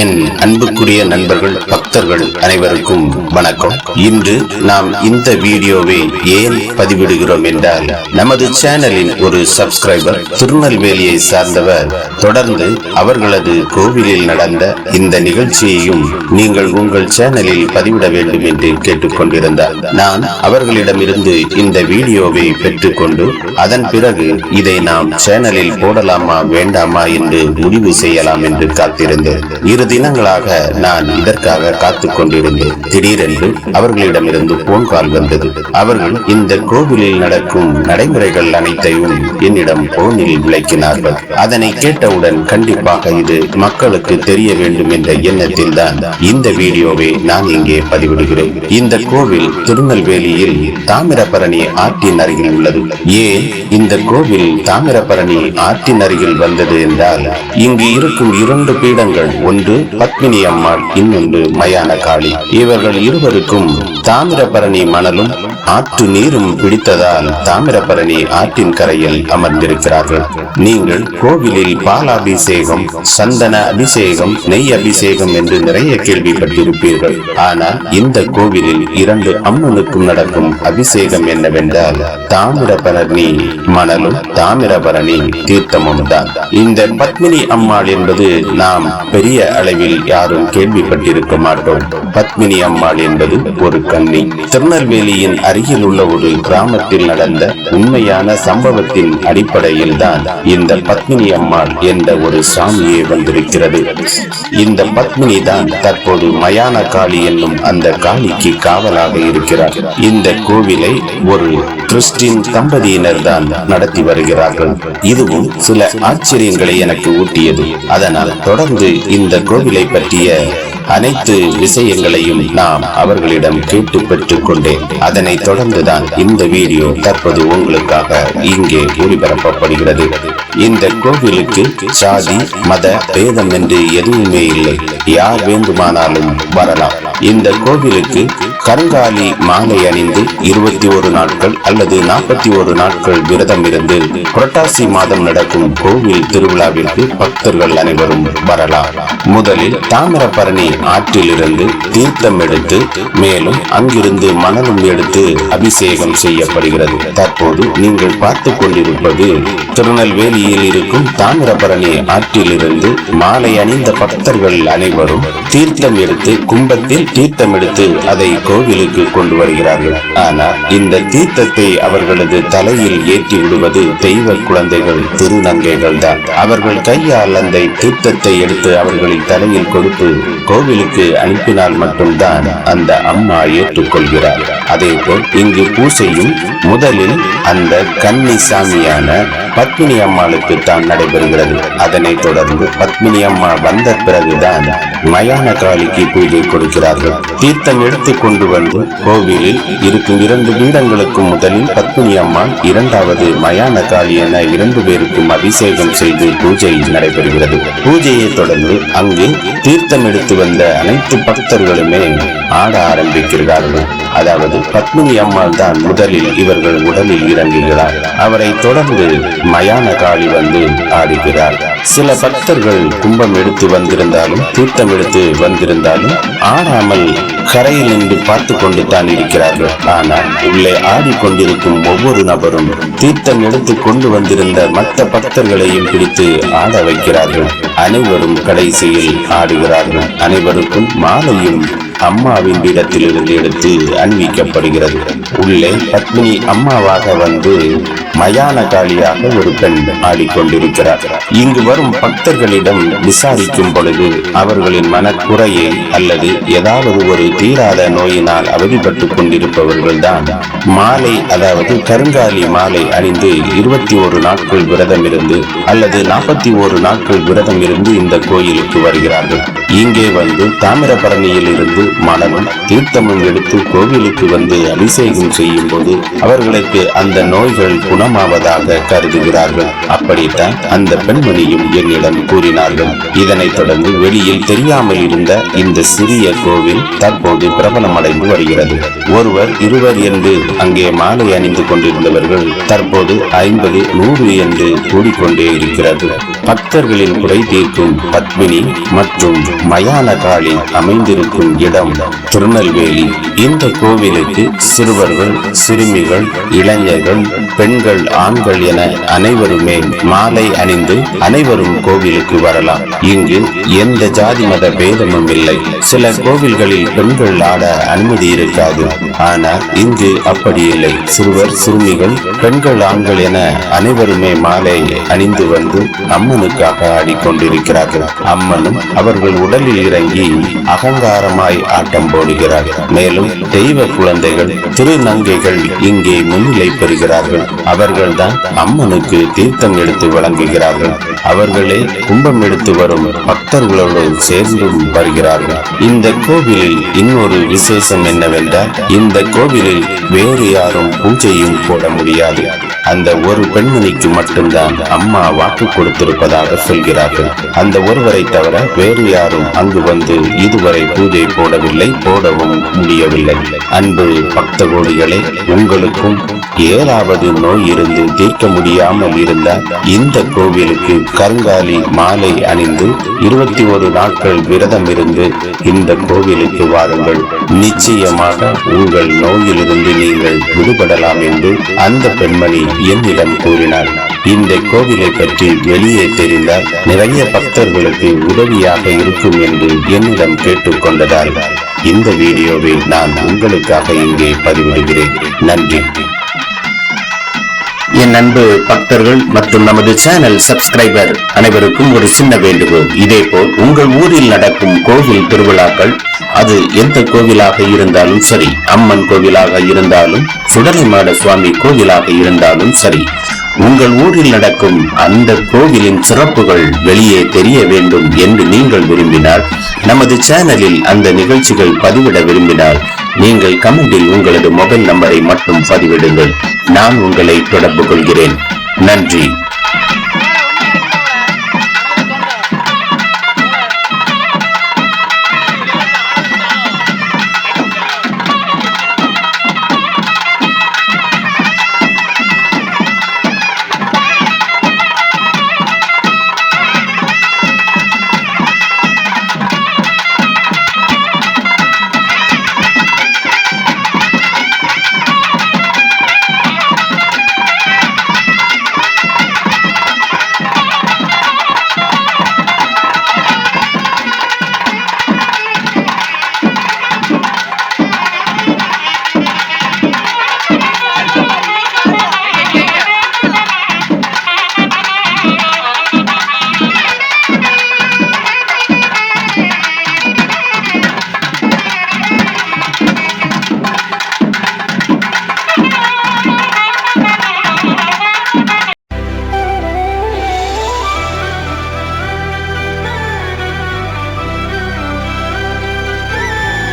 என் அன்புக்குரிய நண்பர்கள் பக்தர்கள் அனைவருக்கும் வணக்கம். இன்று நாம் இந்த வீடியோவை ஏன் பதிவிடுகிறோம் என்றால் நமது சேனலின் ஒரு சப்ஸ்கிரைபர் திருநெல்வேலியை சார்ந்தவர் தொடர்ந்து அவர்களது கோவிலில் நடந்த இந்த நிகழ்ச்சியையும் நீங்கள் உங்கள் சேனலில் பதிவிட வேண்டும் என்று கேட்டுக்கொண்டிருந்தார். நான் அவர்களிடமிருந்து இந்த வீடியோவை பெற்றுக்கொண்டு அதன் பிறகு இதை நாம் சேனலில் போடலாமா வேண்டாமா என்று முடிவு செய்யலாம் என்று காத்திருந்தேன். தினங்களாக நான் இதற்காக காத்துக் கொண்டிருந்தேன். திடீரென்று அவர்களிடமிருந்து போன் கால் வந்தது. அவர்கள் இந்த கோவிலில் நடக்கும் நடைமுறைகள் அனைத்தையும் என்னிடம் போனில் விளக்கினார்கள். அதனை கேட்டவுடன் கண்டிப்பாக இது மக்களுக்கு தெரிய வேண்டும் என்ற எண்ணத்தில் தான் இந்த வீடியோவை நான் இங்கே பதிவிடுகிறேன். இந்த கோவில் திருநெல்வேலியில் தாமிரபரணி ஆற்றின் அருகில் உள்ளது. ஏன் இந்த கோவில் தாமிரபரணி ஆற்றின் அருகில் வந்தது என்றால் இங்கு இருக்கும் இரண்டு பீடங்கள் ஒன்று பத்மினி அம்மாள் இன்னொன்று மயான காளி. இவர்கள் இருவருக்கும் தாமிரபரணி மணலும் ஆற்று நீரும் பிடித்ததால் தாமிரபரணி ஆற்றின் கரையில் அமர்ந்திருக்கிறார்கள். நீங்கள் கோவிலில் பாலாபிஷேகம் சந்தன அபிஷேகம் நெய் அபிஷேகம் என்று நிறைய கேள்விப்பட்டிருப்பீர்கள். ஆனால் இந்த கோவிலில் இரண்டு அம்மனுக்கும் நடக்கும் அபிஷேகம் என்னவென்றால் தாமிரபரணி மணலும் தாமிரபரணி தீர்த்தமும் தான். இந்த பத்மினி அம்மாள் என்பது நாம் பெரிய அளவில் யாரும் கேள்விப்பட்டிருக்க மாட்டோம் பத்மினி அம்மாள் என்பது ஒரு கன்னி. திருநெல்வேலியின் அருகில் உள்ள ஒரு கிராமத்தில் நடந்த உண்மையான சம்பவத்தின் அடிப்படையில் தான் இந்த பத்மினி அம்மாள் என்ற ஒரு சாமியே வந்திருக்கிறது. இந்த பத்மினி தான் தற்போது மயான காளி என்னும் அந்த காளிக்கு காவலாக இருக்கிறார். இந்த கோவிலை ஒரு கிறிஸ்டின் தம்பதியினர் தான் நடத்தி வருகிறார்கள். இதுவும் சில ஆச்சரியங்களை எனக்கு ஊட்டியது. அதனால் தொடர்ந்து இந்த கோவிலை உறவுகளை பற்றிய அனைத்து விஷயங்களையும் நாம் அவர்களிடம் கேட்டு பெற்றுக் கொண்டேன். அதனை தொடர்ந்துதான் இந்த வீடியோ தற்போது உங்களுக்காக இங்கே ஒளிபரப்பப்படுகிறது. இந்த கோவிலுக்கு சாதி மத பேதம் என்று எதுவுமே இல்லை. யார் வேண்டுமானாலும் வரலாம். இந்த கோவிலுக்கு கருங்காலி மாலை அணிந்து இருபத்தி ஒரு நாட்கள் அல்லது நாற்பத்தி ஒரு நாட்கள் விரதம் இருந்து புரட்டாசி மாதம் நடக்கும் கோவில் திருவிழாவிற்கு பக்தர்கள் அனைவரும் வரலாம். முதலில் தாமிரபரணி ஆற்றிலிருந்து தீர்த்தம் எடுத்து மேலும் அங்கிருந்து மணலும் எடுத்து அபிஷேகம் செய்யப்படுகிறது. தற்போது நீங்கள் பார்த்து கொண்டிருப்பது திருநெல்வேலியில் இருக்கும் தாமிரபரணி ஆற்றிலிருந்து மாலை அணிந்த பக்தர்கள் அனைவரும் தீர்த்தம் எடுத்து கும்பத்தில் தீர்த்தம் எடுத்து அதை கோவிலுக்கு கொண்டு வருகிறார்கள். ஆனால் இந்த தீர்த்தத்தை அவர்களது தலையில் ஏற்றி விடுவது தெய்வ குழந்தைகள் திருநங்கைகள் தான் அவர்கள் கையால் அந்த தீர்த்தத்தை எடுத்து அவர்களின் தலையில் கொடுத்து கோவில் கோவிலுக்கு அனுப்பினால் மட்டும்தான் அந்த அம்மா ஏற்றுக்கொள்கிறார். அதேபோல் இங்கு பூசையும் முதலில் அந்த கன்னி சாமியான பத்மினி அம்மாளுக்கு தான் நடைபெறுகிறது. அதனைத் தொடர்ந்து பத்மினி அம்மா வந்த பிறகுதான் மயான காளிக்கு பூஜை கொடுக்கிறார்கள். தீர்த்தம் எடுத்து கொண்டு வந்து கோவிலில் இருக்கும் இரண்டு பீடங்களுக்கு முதலில் பத்மினி அம்மாள் இரண்டாவது மயான காளி என இரண்டு பேருக்கும் அபிஷேகம் செய்து பூஜை நடைபெறுகிறது. பூஜையை தொடர்ந்து அங்கு தீர்த்தம் எடுத்து வந்து அனைத்து பக்தர்களுமே ஆட ஆரம்பிக்கிறார்கள். அதாவது பத்மினி அம்மாள் தான் முதலில் இவர்கள் உடலில் இறங்குகிறார் அவரை தொடர்ந்து மயான காளி வந்து ஆடுகிறார். சில பக்தர்கள் கும்பம் எடுத்து வந்திருந்தாலும் தீர்த்தம் எடுத்து வந்திருந்தாலும் ஆடாமல் கரையில் நின்று பார்த்து கொண்டு தான் இருக்கிறார்கள். ஆனால் உள்ளே ஆடிக்கொண்டிருக்கும் ஒவ்வொரு நபரும் தீர்த்தம் எடுத்து கொண்டு வந்திருந்த மற்ற பக்தர்களையும் பிடித்து ஆட வைக்கிறார்கள். அனைவரும் கடைசியில் ஆடுகிறார்கள். அனைவருக்கும் மாலையும் அம்மாவின் பீடத்திலிருந்து எடுத்து அணிவிக்கப்படுகிறது. உள்ளே பத்மினி அம்மாவாக வந்து மயான காளியாக ஒரு பெண் ஆடிக்கொண்டிருக்கிறார். இங்கு வரும் பக்தர்களிடம் விசாரிக்கும் பொழுது அவர்களின் மனக்குறையை அல்லது ஏதாவது ஒரு தீராத நோயினால் அவதிப்பட்டு கொண்டிருப்பவர்கள் தான் மாலை அதாவது கருங்காலி மாலை அணிந்து இருபத்தி ஒரு நாட்கள் விரதம் இருந்து அல்லது நாற்பத்தி ஒரு நாட்கள் விரதம் இருந்து இந்த கோயிலுக்கு வருகிறார்கள். இங்கே வந்து தாமிரபரணியில் இருந்து மணலும் தீர்த்தமும் எடுத்து கோவிலுக்கு வந்து அபிஷேகம் செய்யும் போது அவர்களுக்கு அந்த நோய்கள் குணம் காரணமாவதாக கருதுகிறார்கள். அப்படித்தான் அந்த பெண்மணியும் என்னிடம் கூறினார்கள். இதனைத் தொடர்ந்து வெளியில் தெரியாமல் இருந்த இந்த சிறிய கோவில் தற்போது பிரபலமடைந்து வருகிறது. ஒருவர் இருவர் என்று அங்கே மாலை அணிந்து கொண்டிருந்தவர்கள் தற்போது ஐம்பது நூறு என்று கூடிக்கொண்டே இருக்கிறது. பக்தர்களின் குறை தீர்க்கும் பத்மினி மற்றும் மயான காளி அமைந்திருக்கும் இடம் திருநெல்வேலி. இந்த கோவிலுக்கு சிறுவர்கள் சிறுமிகள் இளைஞர்கள் பெண்கள் ஆண்கள் என அனைவருமே மாலை அணிந்து அனைவரும் கோவிலுக்கு வரலாம். இங்கு எந்த ஜாதி மத பேதமும் இல்லை. சில கோவில்களில் பெண்கள் ஆட அனுமதி இருக்காது. ஆனால் இங்கு அப்படி இல்லை. சிறுவர் சிறுமிகள் பெண்கள் ஆண்கள் என அனைவருமே மாலை அணிந்து வந்து அம்மனுக்காக ஆடிக்கொண்டிருக்கிறார்கள். அம்மனும் அவர்கள் உடலில் இறங்கி அகங்காரமாய் ஆட்டம் போடுகிறார்கள். மேலும் தெய்வ குழந்தைகள் திருநங்கைகள் இங்கே முன்னிலை பெறுகிறார்கள். அவர்கள்தான் அம்மனுக்கு தீர்த்தம் எடுத்து வழங்குகிறார்கள். அவர்களே கும்பம் எடுத்து வரும் பக்தர்களோடு சேர்ந்தும் வருகிறார்கள். இந்த கோவிலில் இன்னொரு விசேஷம் என்னவென்றால் இந்த கோவிலில் வேறு யாரும் பூஜையும் போட முடியாது. அந்த ஒரு பெண்மணிக்கு மட்டும்தான் அம்மா வாக்கு கொடுத்திருப்பதாக சொல்கிறார்கள். அந்த ஒருவரை தவிர வேறு யாரும் அங்கு வந்து இதுவரை பூஜை போடவில்லை போடவும் முடியவில்லை. அன்பு பக்த கோடிகளே உங்களுக்கும் ஏழாவது நோய் இருந்து தீர்க்க முடியாமல் இருந்தால் இந்த கோவிலுக்கு கருங்காலி மாலை அணிந்து இருபத்தி ஒரு நாட்கள் விரதம் இருந்து இந்த கோவிலுக்கு வாருங்கள். நிச்சயமாக உங்கள் நோயிலிருந்து நீங்கள் விடுபடலாம் என்று அந்த பெண்மணி என்னிடம் கூறினார். இந்த கோவிலை பற்றி வெளியே தெரிந்தால் நிறைய பக்தர்களுக்கு உதவியாக இருக்கும் என்று என்னிடம் கேட்டுக்கொண்டதால் இந்த வீடியோவை நான் உங்களுக்காக இங்கே பதிவிடுகிறேன். நன்றி. என் அன்பு பக்தர்கள் மற்றும் நமது சேனல் சப்ஸ்கிரைபர் அனைவருக்கும் ஒரு சின்ன வேண்டுகோள். இதேபோல் உங்கள் ஊரில் நடக்கும் கோவில் திருவிழாக்கள் அது எந்த கோவிலாக இருந்தாலும் சரி அம்மன் கோவிலாக இருந்தாலும் சுடலைமாட சுவாமி கோவிலாக இருந்தாலும் சரி உங்கள் ஊரில் நடக்கும் அந்த கோவிலின் சிறப்புகள் வெளியே தெரிய வேண்டும் என்று நீங்கள் விரும்பினால் நமது சேனலில் அந்த நிகழ்ச்சிகள் பதிவிட விரும்பினால் நீங்கள் கமெண்டில் உங்களது மொபைல் நம்பரை மட்டும் பதிவிடுங்கள். நான் உங்களை தொடர்பு கொள்கிறேன். நன்றி.